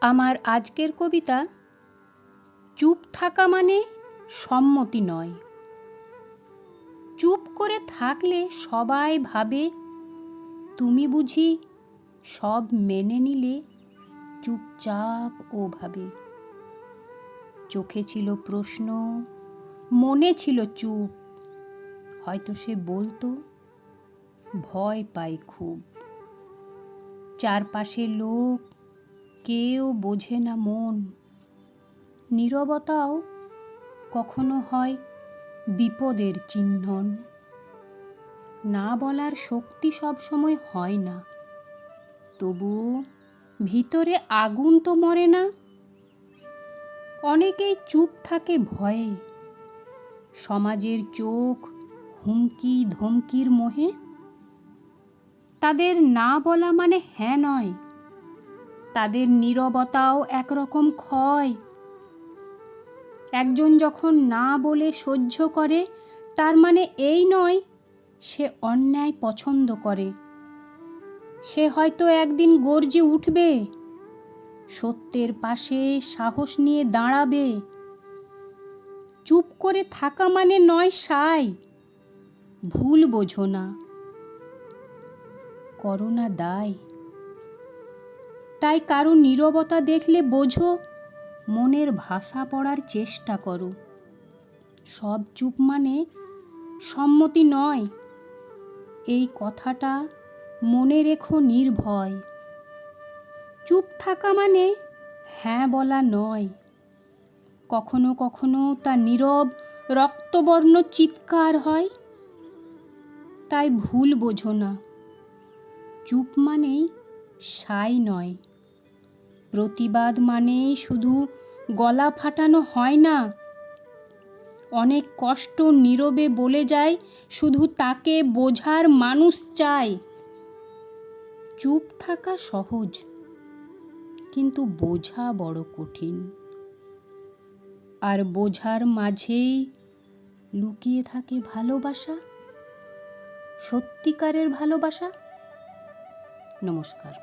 আমার আজকের কবিতা চুপ থাকা মানে সম্মতি নয়। চুপ করে থাকলে সবাই ভাবে, তুমি বুঝি সব মেনে নিলে চুপচাপ ও ভাবে। চোখে ছিল প্রশ্ন, মনে ছিল চুপ, হয়তো সে বলতো, ভয় পাই খুব। চারপাশে লোক কেউ বোঝে না মন। নীরবতাও কখনো হয় বিপদের চিহ্নন। না বলার শক্তি সবসময় হয় না। তবুও ভিতরে আগুন তো মরে না। অনেকেই চুপ থাকে ভয়ে। সমাজের চোখ হুমকি ধমকির মোহে। তাদের না বলা মানে হ্যাঁ নয় তাদের নীরবতাও একরকম ক্ষয়। একজন যখন না বলে সহ্য করে, তার মানে এই নয়, সে অন্যায় পছন্দ করে। সে হয়তো একদিন গর্জে উঠবে, সত্যের পাশে সাহস নিয়ে দাঁড়াবে। চুপ করে থাকা মানে নয় সাই ভুল বোঝো না। করোনা দায়। তাই কারও নীরবতা দেখলে বোঝো, মনের ভাষা পড়ার চেষ্টা করো। সব চুপ মানে সম্মতি নয়। এই কথাটা মনে রেখো নির্ভয়। চুপ থাকা মানে হ্যাঁ বলা নয়। কখনো কখনো তা নীরব, রক্তবর্ণ চিৎকার হয়। তাই ভুল বোঝো না। চুপ মানেই সাই নয়। প্রতিবাদ মানেই শুধু গলা ফাটানো হয় না। অনেক কষ্ট নীরবে বলে যায়, শুধু তাকে বোঝার মানুষ চায়। চুপ থাকা সহজ, কিন্তু বোঝা বড় কঠিন। আর বোঝার মাঝেই লুকিয়ে থাকে ভালোবাসা, সত্যিকারের ভালোবাসা। নমস্কার।